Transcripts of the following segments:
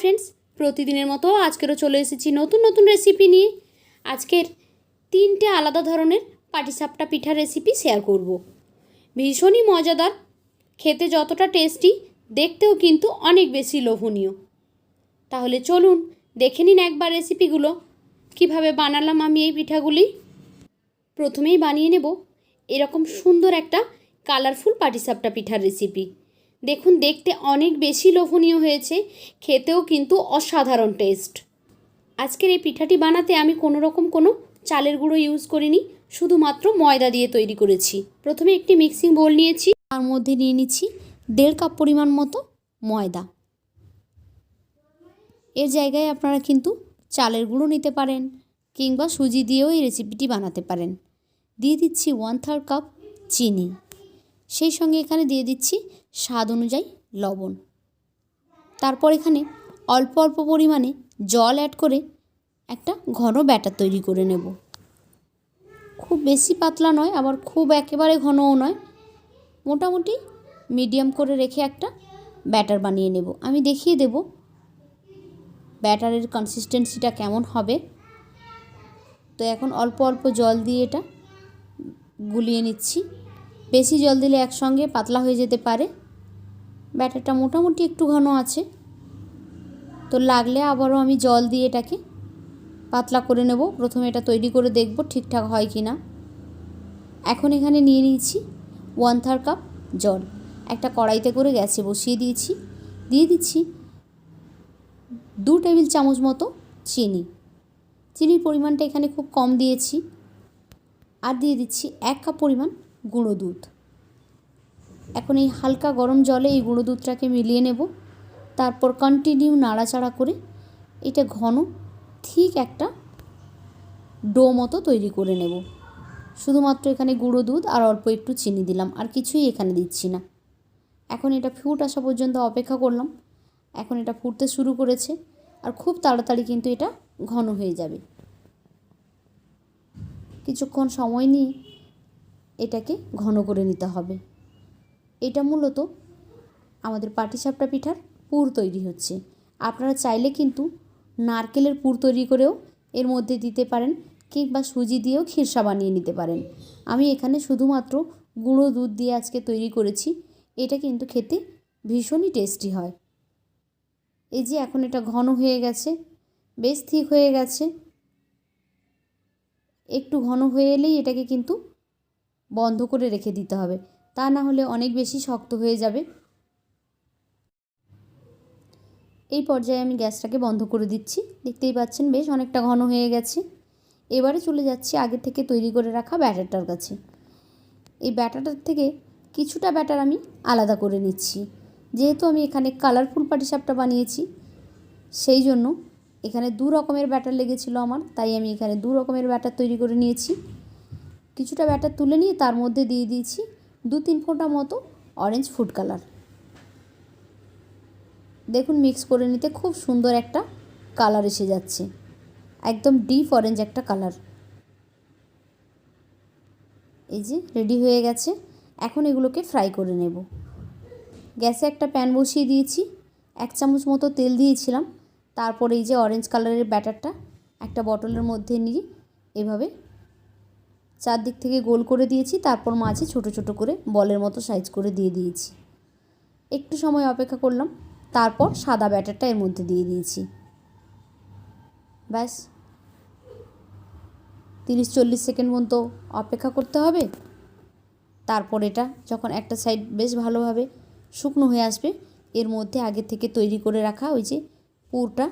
Friends প্রতিদিনের মতো আজকেরও চলে এসেছি নতুন নতুন রেসিপি নিয়ে। আজকের তিনটে আলাদা ধরনের পাটিসাপটা পিঠার রেসিপি শেয়ার করব। ভীষণই মজাদার, খেতে যতটা টেস্টি দেখতেও কিন্তু অনেক বেশি লোভনীয়। তাহলে চলুন, দেখে নিন একবার রেসিপিগুলো কীভাবে বানালাম আমি এই পিঠাগুলি? প্রথমেই বানিয়ে নেব এরকম সুন্দর একটা কালারফুল পাটিসাপটা পিঠার রেসিপি দেখুন, দেখতে অনেক বেশি লোভনীয় হয়েছে, খেতেও কিন্তু অসাধারণ টেস্ট আজকের এই পিঠাটি বানাতে আমি কোনো রকম কোনো চালের গুঁড়ো ইউজ করিনি, শুধুমাত্র ময়দা দিয়ে তৈরি করেছি। প্রথমে একটি মিক্সিং বোল নিয়েছি, তার মধ্যে নিয়ে নিচ্ছি দেড় কাপ পরিমাণ মতো ময়দা। এর জায়গায় আপনারা কিন্তু চালের গুঁড়ো নিতে পারেন কিংবা সুজি দিয়েও এই রেসিপিটি বানাতে পারেন। দিয়ে দিচ্ছি ওয়ান থার্ড কাপ চিনি। সেই সঙ্গে এখানে দিয়ে দিচ্ছি স্বাদ অনুযায়ী লবণ। তারপর এখানে অল্প অল্প পরিমাণে জল অ্যাড করে একটা ঘন ব্যাটার তৈরি করে নেব। খুব বেশি পাতলা নয়, আবার খুব একেবারে ঘনও নয়। মোটামুটি মিডিয়াম করে রেখে একটা ব্যাটার বানিয়ে নেব। আমি দেখিয়ে দেব ব্যাটারের কনসিস্টেন্সিটা কেমন হবে। তো এখন অল্প অল্প জল দিয়ে এটা গুলিয়ে নিচ্ছি। বেশি জল দিলে একসঙ্গে পাতলা হয়ে যেতে পারে। ব্যাটারটা মোটামুটি একটু ঘন আছে। তো লাগলে আবারও আমি জল দিয়ে এটাকে পাতলা করে নেব। প্রথমে এটা তৈরি করে দেখব ঠিকঠাক হয় কি না এখন এখানে নিয়ে নিয়েছি ওয়ান থার্ড কাপ জল। একটা কড়াইতে করে গ্যাসে বসিয়ে দিয়েছি। দিয়ে দিচ্ছি দু টেবিল চামচ মতো চিনি। চিনির পরিমাণটা এখানে খুব কম দিয়েছি। আর দিয়ে দিচ্ছি এক কাপ পরিমাণ গুঁড়ো দুধ। এখন এই হালকা গরম জলে এই গুঁড়ো দুধটাকে মিলিয়ে নেব। তারপর কন্টিনিউ নাড়াচাড়া করে এটা ঘন ঠিক একটা ডো মতো তৈরি করে নেব। শুধুমাত্র এখানে গুঁড়ো দুধ আর অল্প একটু চিনি দিলাম, আর কিছুই এখানে দিচ্ছি না। এখন এটা ফুট আসা পর্যন্ত অপেক্ষা করলাম। এখন এটা ফুটতে শুরু করেছে, আর খুব তাড়াতাড়ি কিন্তু এটা ঘন হয়ে যাবে। কিছুক্ষণ সময় নিয়ে এটাকে ঘন করে নিতে হবে। এটা মূলত আমাদের পাটিসাপটা পিঠার পুর তৈরি হচ্ছে। আপনারা চাইলে কিন্তু নারকেলের পুর তৈরি করেও এর মধ্যে দিতে পারেন কিংবা সুজি দিয়েও খিরসা বানিয়ে নিতে পারেন। আমি এখানে শুধুমাত্র গুঁড়ো দুধ দিয়ে আজকে তৈরি করেছি। এটা কিন্তু খেতে ভীষণই টেস্টি হয়। এই যে এখন এটা ঘন হয়ে গেছে, বেশ ঠিক হয়ে গেছে। একটু ঘন হয়ে এলেই এটাকে কিন্তু বন্ধ করে রেখে দিতে হবে। তা না হলে অনেক বেশি শক্ত হয়ে যাবে। এই পর্যায়ে আমি গ্যাসটাকে বন্ধ করে দিচ্ছি। দেখতেই পাচ্ছেন বেশ অনেকটা ঘন হয়ে গেছে। এবারে চলে যাচ্ছি আগে থেকে তৈরি করে রাখা ব্যাটারটার কাছে। এই ব্যাটারটার থেকে কিছুটা ব্যাটার আমি আলাদা করে নিচ্ছি। যেহেতু আমি এখানে কালারফুল পাটিসাপটা বানিয়েছি, সেই জন্য এখানে দু রকমের ব্যাটার লেগেছিল আমার, তাই আমি এখানে দু রকমের ব্যাটার তৈরি করে নিয়েছি। কিছুটা ব্যাটার তুলে নিয়ে তার মধ্যে দিয়ে দিয়েছি দু তিন ফোঁটা মতো অরেঞ্জ ফুড কালার দেখুন মিক্স করে নিতে খুব সুন্দর একটা কালার এসে যাচ্ছে। একদম ডিপ অরেঞ্জ একটা কালার এই যে রেডি হয়ে গেছে। এখন এগুলোকে ফ্রাই করে নেব। গ্যাসে একটা প্যান বসিয়ে দিয়েছি। এক চামচ মতো তেল দিয়েছিলাম। তারপর এই যে অরেঞ্জ কালারের ব্যাটারটা একটা বটলের মধ্যে নিয়ে এভাবে চারদিক থেকে গোল করে দিয়েছি, তারপর মাঝে ছোট ছোট করে বলের মতো সাইজ করে দিয়ে দিয়েছি। একটু সময় অপেক্ষা করলাম, তারপর সাদা ব্যাটারটা এর মধ্যে দিয়ে দিয়েছি। ব্যাস। তিরিশ চল্লিশ সেকেন্ড মতো অপেক্ষা করতে হবে। তারপর এটা যখন একটা সাইড বেশ ভালোভাবে শুকনো হয়ে আসবে, এর মধ্যে আগে থেকে তৈরি করে রাখা ওই যে পুরটা,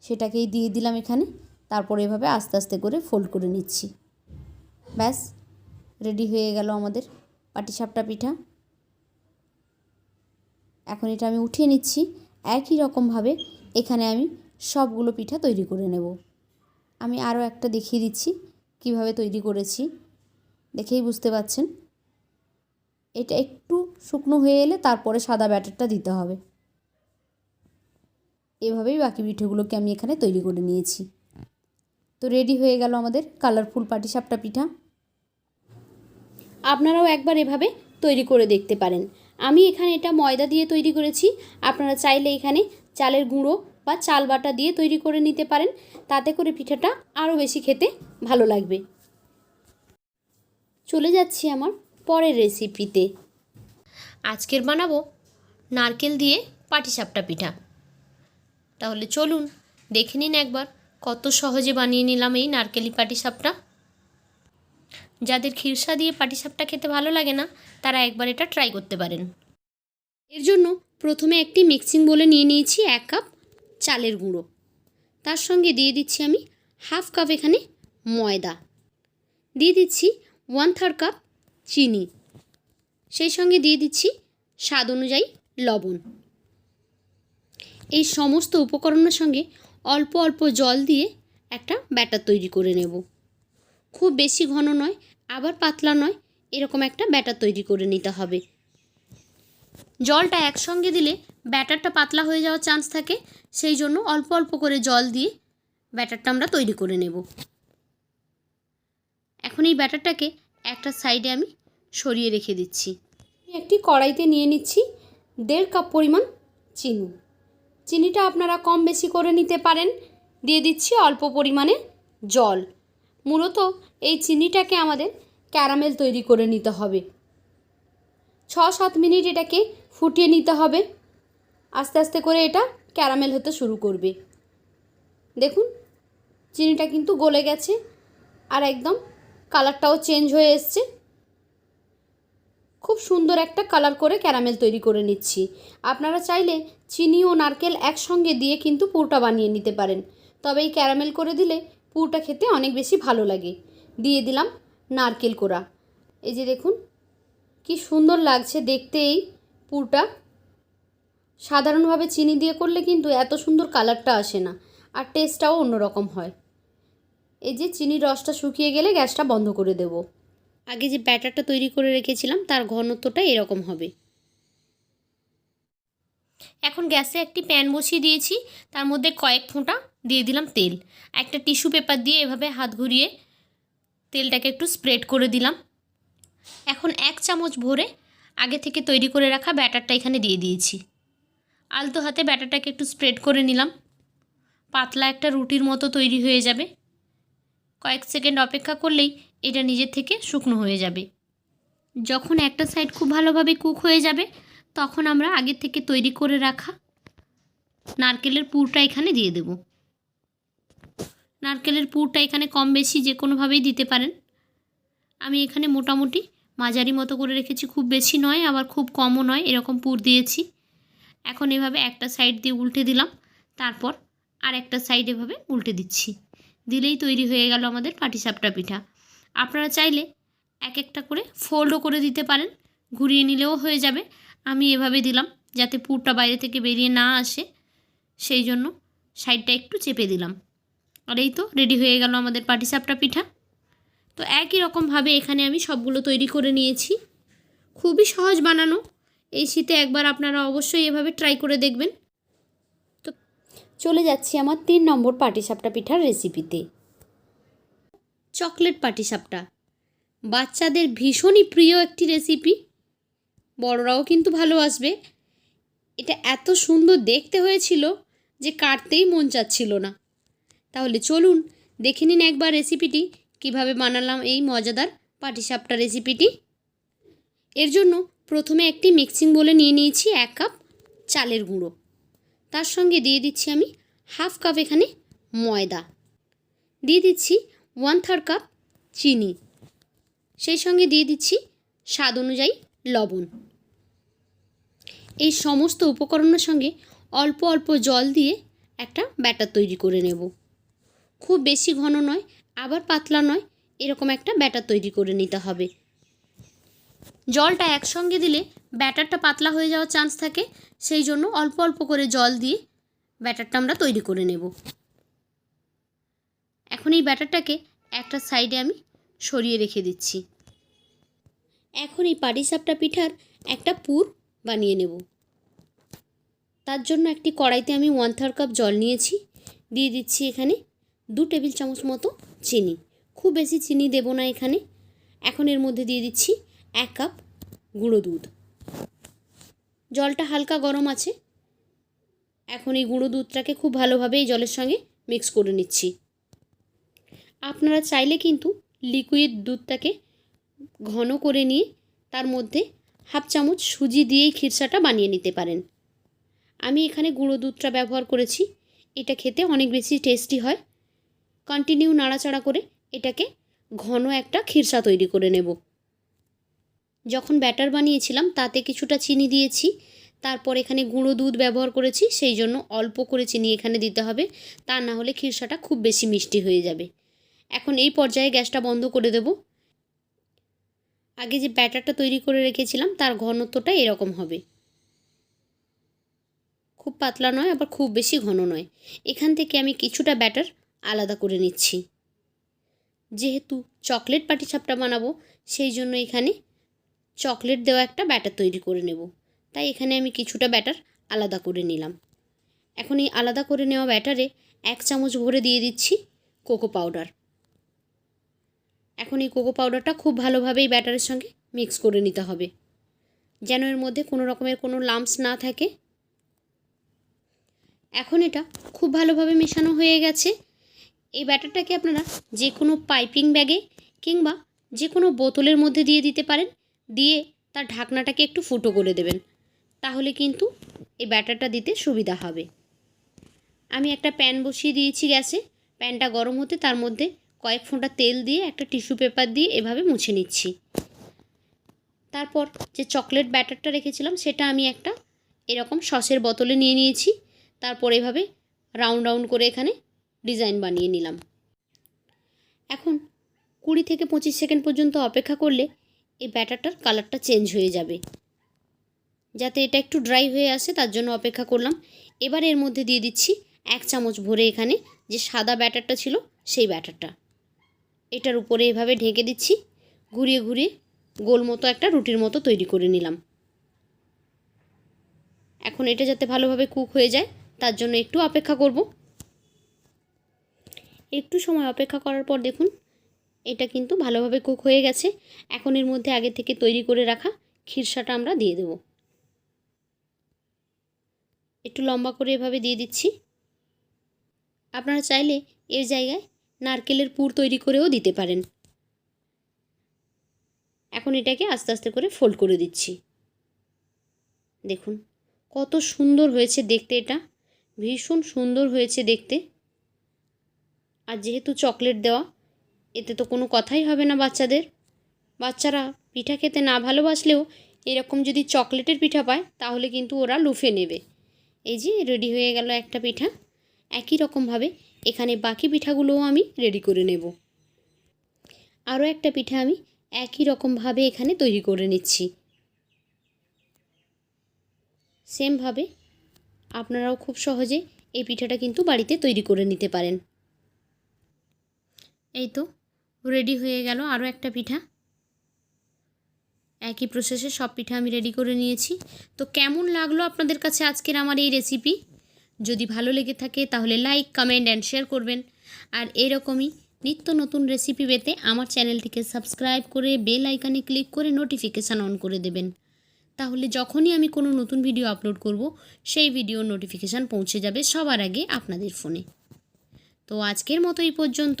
সেটাকেই দিয়ে দিলাম এখানে। তারপর এভাবে আস্তে আস্তে করে ফোল্ড করে নিচ্ছি। ব্যাস রেডি হয়ে গেল আমাদের পাটিসাপটা পিঠা। এখন এটা আমি উঠিয়ে নিচ্ছি। একই রকমভাবে এখানে আমি সবগুলো পিঠা তৈরি করে নেব। আমি আরও একটা দেখিয়ে দিচ্ছি কীভাবে তৈরি করেছি। দেখেই বুঝতে পাচ্ছেন। এটা একটু শুকনো হয়ে এলে তারপরে সাদা ব্যাটারটা দিতে হবে। এভাবেই বাকি পিঠেগুলোকে আমি এখানে তৈরি করে নিয়েছি। তো রেডি হয়ে গেল আমাদের কালারফুল পাটিসাপটা পিঠা। আপনারাও একবার এভাবে তৈরি করে দেখতে পারেন। আমি এখানে এটা ময়দা দিয়ে তৈরি করেছি। আপনারা চাইলে এখানে চালের গুঁড়ো বা চাল বাটা দিয়ে তৈরি করে নিতে পারেন। তাতে করে পিঠাটা আরও বেশি খেতে ভালো লাগবে। চলে যাচ্ছি আমার পরের রেসিপিতে আজকের বানাবো নারকেল দিয়ে পাটিসাপটা পিঠা। তাহলে চলুন, দেখে নিন একবার কত সহজে বানিয়ে নিলাম এই নারকেলি পাটিসাপটা। যাদের খিরসা দিয়ে পাটিসাপটা খেতে ভালো লাগে না, তারা একবার এটা ট্রাই করতে পারেন। এর জন্য প্রথমে একটি মিক্সিং বলে নিয়ে নিয়েছি এক কাপ চালের গুঁড়ো। তার সঙ্গে দিয়ে দিচ্ছি আমি হাফ কাপ এখানে ময়দা। দিয়ে দিচ্ছি ওয়ান থার্ড কাপ চিনি। সেই সঙ্গে দিয়ে দিচ্ছি স্বাদ অনুযায়ী লবণ। এই সমস্ত উপকরণের সঙ্গে অল্প অল্প জল দিয়ে একটা ব্যাটার তৈরি করে নেব। খুব বেশি ঘন নয়, আবার পাতলা নয়, এরকম একটা ব্যাটার তৈরি করে নিতে হবে। জলটা একসঙ্গে দিলে ব্যাটারটা পাতলা হয়ে যাওয়ার চান্স থাকে, সেই জন্য অল্প অল্প করে জল দিয়ে ব্যাটারটা আমরা তৈরি করে নেব। এখন এই ব্যাটারটাকে একটা সাইডে আমি সরিয়ে রেখে দিচ্ছি। একটি কড়াইতে নিয়ে নিচ্ছি দেড় কাপ পরিমাণ চিনি। চিনিটা আপনারা কম বেশি করে নিতে পারেন। দিয়ে দিচ্ছি অল্প পরিমাণে জল। মূলত এই চিনিটাকে আমাদের ক্যারামেল তৈরি করে নিতে হবে। ছ সাত মিনিট এটাকে ফুটিয়ে নিতে হবে। আস্তে আস্তে করে এটা ক্যারামেল হতে শুরু করবে। দেখুন, চিনিটা কিন্তু গলে গেছে আর একদম কালারটাও চেঞ্জ হয়ে এসছে। খুব সুন্দর একটা কালার করে ক্যারামেল তৈরি করে নিচ্ছি। আপনারা চাইলে চিনি ও নারকেল একসঙ্গে দিয়ে কিন্তু পুরটা বানিয়ে নিতে পারেন। তবে এই ক্যারামেল করে দিলে পুরটা খেতে অনেক বেশি ভালো লাগে। দিয়ে দিলাম নারকেল কোড়া। এই যে দেখুন, কি সুন্দর লাগছে দেখতে এই পুরটা। সাধারণভাবে চিনি দিয়ে করলে কিন্তু এত সুন্দর কালারটা আসে না, আর টেস্টটাও অন্যরকম হয়। এই যে চিনির রসটা শুকিয়ে গেলে গ্যাসটা বন্ধ করে দেব। আগে যে ব্যাটারটা তৈরি করে রেখেছিলাম, তার ঘনত্বটা এরকম হবে। এখন গ্যাসে একটি প্যান বসিয়ে দিয়েছি, তার মধ্যে কয়েক ফোঁটা দিয়ে দিলাম তেল। একটা টিস্যু পেপার দিয়ে এভাবে হাত ঘুরিয়ে তেলটাকে একটু স্প্রেড করে দিলাম। এখন এক চামচ ভরে আগে থেকে তৈরি করে রাখা ব্যাটারটা এখানে দিয়ে দিয়েছি। আলতো হাতে ব্যাটারটাকে একটু স্প্রেড করে নিলাম। পাতলা একটা রুটির মতো তৈরি হয়ে যাবে। কয়েক সেকেন্ড অপেক্ষা করলেই এটা নিজের থেকে শুকনো হয়ে যাবে। যখন একটা সাইড খুব ভালোভাবে কুক হয়ে যাবে, তখন আমরা আগের থেকে তৈরি করে রাখা নারকেলের পুরটা এখানে দিয়ে দেব। নারকেলের পুরটা এখানে কম বেশি যে কোনোভাবেই দিতে পারেন। আমি এখানে মোটামুটি মাঝারি মতো করে রেখেছি, খুব বেশি নয়, আবার খুব কমও নয়, এরকম পুর দিয়েছি। এখন এভাবে একটা সাইড দিয়ে উল্টে দিলাম, তারপর আর একটা সাইড এভাবে উল্টে দিচ্ছি। দিলেই তৈরি হয়ে গেল আমাদের পাটিসাপটা পিঠা। আপনারা চাইলে এক একটা করে ফোল্ডও করে দিতে পারেন, ঘুরিয়ে নিলেও হয়ে যাবে। আমি এভাবে দিলাম যাতে পুরটা বাইরে থেকে বেরিয়ে না আসে, সেই জন্য সাইডটা একটু চেপে দিলাম। আর এই তো রেডি হয়ে গেল আমাদের পাটিসাপটা পিঠা। তো একই রকমভাবে এখানে আমি সবগুলো তৈরি করে নিয়েছি। খুবই সহজ বানানো। এই শীতে একবার আপনারা অবশ্যই এভাবে ট্রাই করে দেখবেন। তো চলে যাচ্ছি আমার তিন নম্বর পাটিসাপটা পিঠার রেসিপিতে চকলেট পাটিসাপটা বাচ্চাদের ভীষণই প্রিয় একটি রেসিপি বড়রাও কিন্তু ভালোবাসবে এটা এত সুন্দর দেখতে হয়েছিল যে কাটতেই মন চাচ্ছিল না। তাহলে চলুন দেখে নিন একবার রেসিপিটি কীভাবে বানালাম এই মজাদার পাটিসাপটা রেসিপিটি এর জন্য প্রথমে একটি মিক্সিং বলে নিয়ে নিয়েছি এক কাপ চালের গুঁড়ো। তার সঙ্গে দিয়ে দিচ্ছি আমি হাফ কাপ এখানে ময়দা। দিয়ে দিচ্ছি ওয়ান থার্ড কাপ চিনি। সেই সঙ্গে দিয়ে দিচ্ছি স্বাদ অনুযায়ী লবণ। এই সমস্ত উপকরণের সঙ্গে অল্প অল্প জল দিয়ে একটা ব্যাটার তৈরি করে নেব। খুব বেশি ঘন নয়, আবার পাতলা নয়, এরকম একটা ব্যাটার তৈরি করে নিতে হবে। জলটা একসঙ্গে দিলে ব্যাটারটা পাতলা হয়ে যাওয়ার চান্স থাকে, সেই জন্য অল্প অল্প করে জল দিয়ে ব্যাটারটা আমরা তৈরি করে নেব। এখন এই ব্যাটারটাকে একটা সাইডে আমি সরিয়ে রেখে দিচ্ছি। এখন এই পাটিসাপটা পিঠার একটা পুর বানিয়ে নেব। তার জন্য একটি কড়াইতে আমি ওয়ান থার্ড কাপ জল নিয়েছি, দিয়ে দিচ্ছি এখানে দু টেবিল চামচ মতো চিনি। খুব বেশি চিনি দেব না এখানে। এখন এর মধ্যে দিয়ে দিচ্ছি এক কাপ গুঁড়ো দুধ। জলটা হালকা গরম আছে। এখন এই গুঁড়ো দুধটাকে খুব ভালোভাবে এই জলের সঙ্গে মিক্স করে নিচ্ছি। আপনারা চাইলে কিন্তু লিকুইড দুধটাকে ঘন করে নিয়ে তার মধ্যে হাফ চামচ সুজি দিয়েই খিরসাটা বানিয়ে নিতে পারেন। আমি এখানে গুঁড়ো দুধটা ব্যবহার করেছি। এটা খেতে অনেক বেশি টেস্টি হয়। কন্টিনিউ নাড়াচাড়া করে এটাকে ঘন একটা খিরসা তৈরি করে নেব। যখন ব্যাটার বানিয়েছিলাম, তাতে কিছুটা চিনি দিয়েছি, তারপর এখানে গুঁড়ো দুধ ব্যবহার করেছি, সেই জন্য অল্প করে চিনি এখানে দিতে হবে, তা না হলে খিরসাটা খুব বেশি মিষ্টি হয়ে যাবে। এখন এই পর্যায়ে গ্যাসটা বন্ধ করে দেব। আগে যে ব্যাটারটা তৈরি করে রেখেছিলাম, তার ঘনত্বটা এরকম হবে। খুব পাতলা নয়, আবার খুব বেশি ঘন নয়। এখান থেকে আমি কিছুটা ব্যাটার আলাদা করে নিচ্ছি। যেহেতু চকলেট পাটিসাপটা বানাবো, সেই জন্য এখানে চকলেট দেওয়া একটা ব্যাটার তৈরি করে নেব। তাই এখানে আমি কিছুটা ব্যাটার আলাদা করে নিলাম। এখন এই আলাদা করে নেওয়া ব্যাটারে এক চামচ ভরে দিয়ে দিচ্ছি কোকো পাউডার। এখন এই কোকো পাউডারটা খুব ভালোভাবে এই ব্যাটারের সঙ্গে মিক্স করে নিতে হবে। যেন এর মধ্যে কোনো রকমের কোনো লাম্পস না থাকে। এখন এটা খুব ভালোভাবে মেশানো হয়ে গেছে। এই ব্যাটারটাকে আপনারা যে কোনো পাইপিং ব্যাগে কিংবা যে কোনো বোতলের মধ্যে দিয়ে দিতে পারেন, দিয়ে তার ঢাকনাটাকে একটু ফুটো করে দেবেন। তাহলে কিন্তু এই ব্যাটারটা দিতে সুবিধা হবে। আমি একটা প্যান বসিয়ে দিয়েছি গ্যাসে। প্যানটা গরম হতে তার মধ্যে কয়েক ফোঁটা তেল দিয়ে একটা টিস্যু পেপার দিয়ে এভাবে মুছে নিচ্ছি। তারপর যে চকলেট ব্যাটারটা রেখেছিলাম, সেটা আমি একটা এরকম সসের বোতলে নিয়ে নিয়েছি। তারপর এভাবে রাউন্ড রাউন্ড করে এখানে ডিজাইন বানিয়ে নিলাম। এখন কুড়ি থেকে পঁচিশ সেকেন্ড পর্যন্ত অপেক্ষা করলে এই ব্যাটারটার কালারটা চেঞ্জ হয়ে যাবে। যাতে এটা একটু ড্রাই হয়ে আসে, তার জন্য অপেক্ষা করলাম। এবার এর মধ্যে দিয়ে দিচ্ছি এক চামচ ভরে এখানে যে সাদা ব্যাটারটা ছিল, সেই ব্যাটারটা। এটার উপরে এভাবে ঢেকে দিচ্ছি, ঘুরিয়ে ঘুরিয়ে গোল মতো একটা রুটির মতো তৈরি করে নিলাম। এখন এটা যাতে ভালোভাবে কুক হয়ে যায়, তার জন্য একটু অপেক্ষা করব। একটু সময় অপেক্ষা করার পর দেখুন, এটা কিন্তু ভালোভাবে কুক হয়ে গেছে। এখন এর মধ্যে আগে থেকে তৈরি করে রাখা খিরসাটা আমরা দিয়ে দেব। একটু লম্বা করে এভাবে দিয়ে দিচ্ছি। আপনারা চাইলে এর জায়গায় নারকেলের পুর তৈরি করেও দিতে পারেন। এখন এটাকে আস্তে আস্তে করে ফোল্ড করে দিচ্ছি। দেখুন, কত সুন্দর হয়েছে দেখতে এটা। ভীষণ সুন্দর হয়েছে দেখতে। আর যেহেতু চকলেট দেওয়া, এতে তো কোনো কথাই হবে না বাচ্চাদের। বাচ্চারা পিঠা খেতে না ভালোবাসলেও এরকম যদি চকলেটের পিঠা পায়, তাহলে কিন্তু ওরা লুফে নেবে। এই যে রেডি হয়ে গেল একটা পিঠা। একই রকমভাবে এখানে বাকি পিঠাগুলোও আমি রেডি করে নেব। আরও একটা পিঠা আমি একই রকমভাবে এখানে তৈরি করে নিচ্ছি। সেমভাবে আপনারাও খুব সহজে এই পিঠাটা কিন্তু বাড়িতে তৈরি করে নিতে পারেন। এই তো রেডি হয়ে গেল আরও একটা পিঠা। একই প্রসেসে সব পিঠা আমি রেডি করে নিয়েছি। তো কেমন লাগল আপনাদের কাছে আজকের আমার এই রেসিপি যদি ভালো লেগে থাকে তাহলে লাইক কমেন্ট অ্যান্ড শেয়ার করবেন। আর এরকমই নিত্য নতুন রেসিপি পেতে আমার চ্যানেলটিকে সাবস্ক্রাইব করে বেল আইকনে ক্লিক করে নোটিফিকেশান অন করে দেবেন। তাহলে যখনই আমি কোনো নতুন ভিডিও আপলোড করব, সেই ভিডিওর নোটিফিকেশান পৌঁছে যাবে সবার আগে আপনাদের ফোনে তো আজকের মতো এই পর্যন্ত।